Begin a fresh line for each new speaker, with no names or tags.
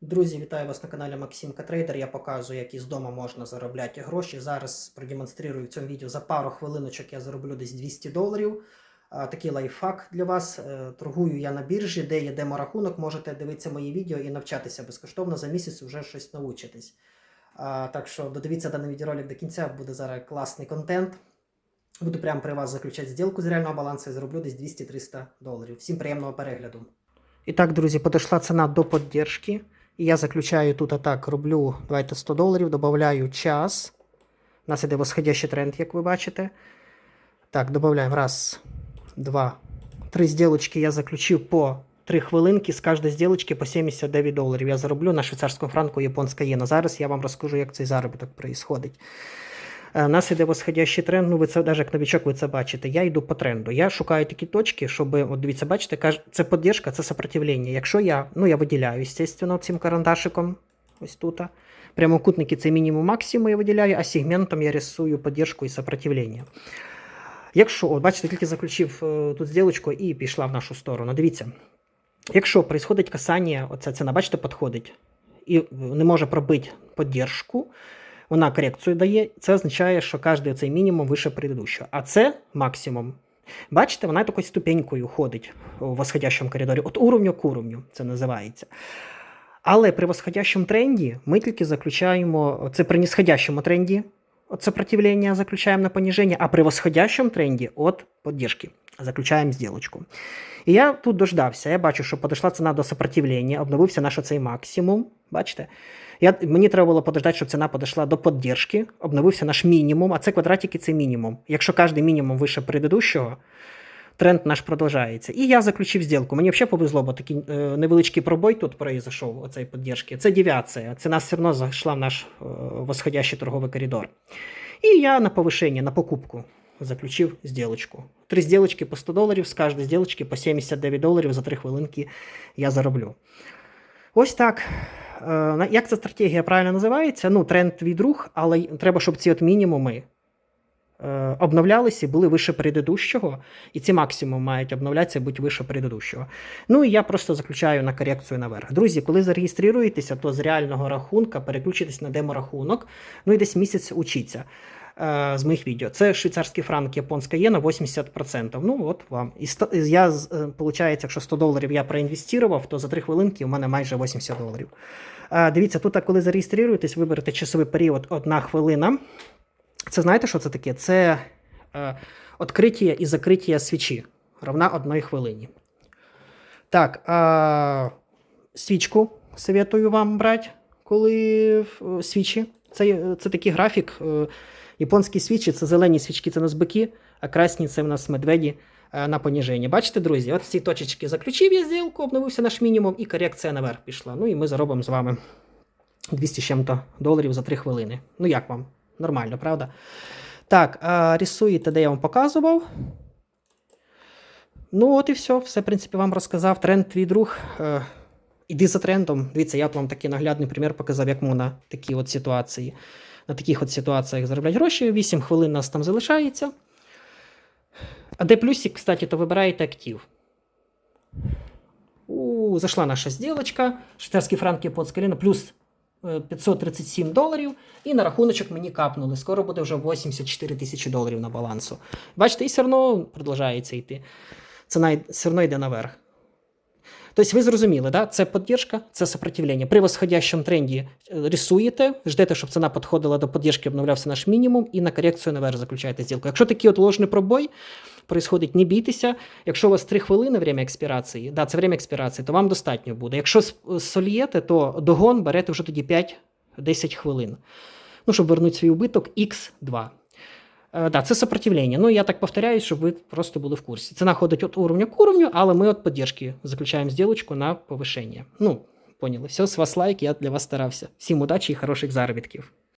Друзі, вітаю вас на каналі Максимка Трейдер. Я показую, як із дому можна заробляти гроші. Зараз продемонструю в цьому відео за пару хвилиночок я зароблю десь 200 доларів. Такий лайфхак для вас. Е, Торгую я на біржі, де є деморахунок. Можете дивитися мої відео і навчатися безкоштовно. За місяць вже щось навчитись. А, Так що додивіться даний відеоролик до кінця, буде зараз класний контент. Буду прямо при вас заключати зділку з реального балансу і зароблю десь 200-300 доларів. Всім приємного перегляду. І так, друзі, подошла ціна до поддержки. І я заключаю тут атак, роблю давайте 100 доларів, додаю час. У нас іде восходящий тренд, як ви бачите. Так, додаємо раз, два, три зділочки я заключив по 3 хвилинки. З кожної зділочки по 79 доларів. Я зароблю на швейцарському франку японська єна. Зараз я вам розкажу, як цей заробіток відбувається. Е, нас іде восходящий тренд, ну ви це навіть як новичок, ви це бачите. Я йду по тренду. Я шукаю такі точки, щоб, от дивіться, бачите, каж- це підтримка, це сопротивлення. Якщо я, ну я виділяю, звісно, цим карандашиком, ось тут. Прямокутники це мінімум максимум я виділяю, а сегментом я рисую підтримку і сопротивлення. Якщо, от бачите, тільки заключив е, тут зділочку і пішла в нашу сторону. Дивіться, якщо відбувається касання, оця ціна, бачите, підходить і не може пробити підтримку, вона корекцію дає, це означає, що кожен цей мінімум вище предыдущого. А це максимум. Бачите, вона такою ступенькою ходить у восходящому коридорі. От уровню к уровню це називається. Але при восходящому тренді ми тільки заключаємо, це при нисходящому тренді от сопротивлення заключаємо на пониження, а при восходящому тренді от поддержки заключаємо зділочку. І я тут дождався, я бачу, що подійшла ціна до сопротивлення, обновився наш оцей максимум. Бачите? Я, мені треба було подождати, щоб ціна підійшла до підтримки, обновився наш мінімум, а це квадратики це мінімум. Якщо кожен мінімум вище предыдущого, тренд наш продовжається. І я заключив зділку. Мені взагалі повезло, бо такий е, невеличкий пробой тут произошов, оцей підтримки. Це девіація. Ціна все одно зайшла в наш е, восходящий торговий коридор. І я на повишення, на покупку заключив зділочку. Три зділочки по 100 доларів, з кожної зділочки по 79 доларів за 3 хвилинки я зароблю. Ось так. Е, Як ця стратегія правильно називається? Ну, тренд від рух, але треба, щоб ці от мінімуми е, обновлялися і були вище предыдущого, і ці максимуми мають обновлятися і бути вище предыдущого. Ну і я просто заключаю на корекцію наверх. Друзі, коли зареєструєтеся, то з реального рахунка переключитесь на деморахунок, ну і десь місяць учіться. Е, З моїх відео. Це швейцарський франк, японська єна 80%. Ну, от вам. І я, виходить, якщо 100 доларів я проінвестував, то за 3 хвилинки у мене майже 80 доларів. Е, Дивіться, тут, коли зареєструєтесь, виберете часовий період 1 хвилина. Це знаєте, що це таке? Це е, відкриття і закриття свічі равна одної хвилині. Так, е, свічку советую вам брати, коли е, свічі. Це, е, це такий графік. Е, японські свічі це зелені свічки, це у нас бики, а красні це в нас медведі е, на поніження. Бачите, друзі, от ці точечки заключив я зділку, обновився наш мінімум, і корекція наверх пішла. Ну і ми заробимо з вами 200 чим-то доларів за 3 хвилини. Ну як вам? Нормально, правда? Так, рисуєте, де я вам показував. Ну, от і все. Все, в принципі, вам розказав. Тренд твій друг. Е, іди за трендом. Дивіться, я от вам такий наглядний примір показав, як можна такі от ситуації. На таких от ситуаціях заробляти гроші. 8 хвилин нас там залишається. А де плюсик, кстати, то вибираєте актив. У, зайшла наша зділочка. Швейцарський франк японська ліна, плюс е, 537 доларів. І на рахуночок мені капнули. Скоро буде вже 84 тисячі доларів на балансу. Бачите, і все одно продовжується йти. Ціна все одно йде наверх. Тобто ви зрозуміли, да? це підтримка, це сопротивлення. При восходящому тренді е, рисуєте, ждете, щоб ціна підходила до підтримки, обновлявся наш мінімум, і на корекцію наверх заключаєте зділку. Якщо такий от пробой происходить, не бійтеся. Якщо у вас 3 хвилини время експірації, да, це время експірації, то вам достатньо буде. Якщо с- сольєте, то догон берете вже тоді 5-10 хвилин. Ну, щоб вернути свій убиток X2. Е, да, це сопротивлення. Ну, я так повторяюсь, щоб ви просто були в курсі. Ціна ходить від уровня к уровню, але ми от поддержки заключаємо зділочку на повишення. Ну, поняли. Все, з вас лайк, я для вас старався. Всім удачі і хороших заробітків.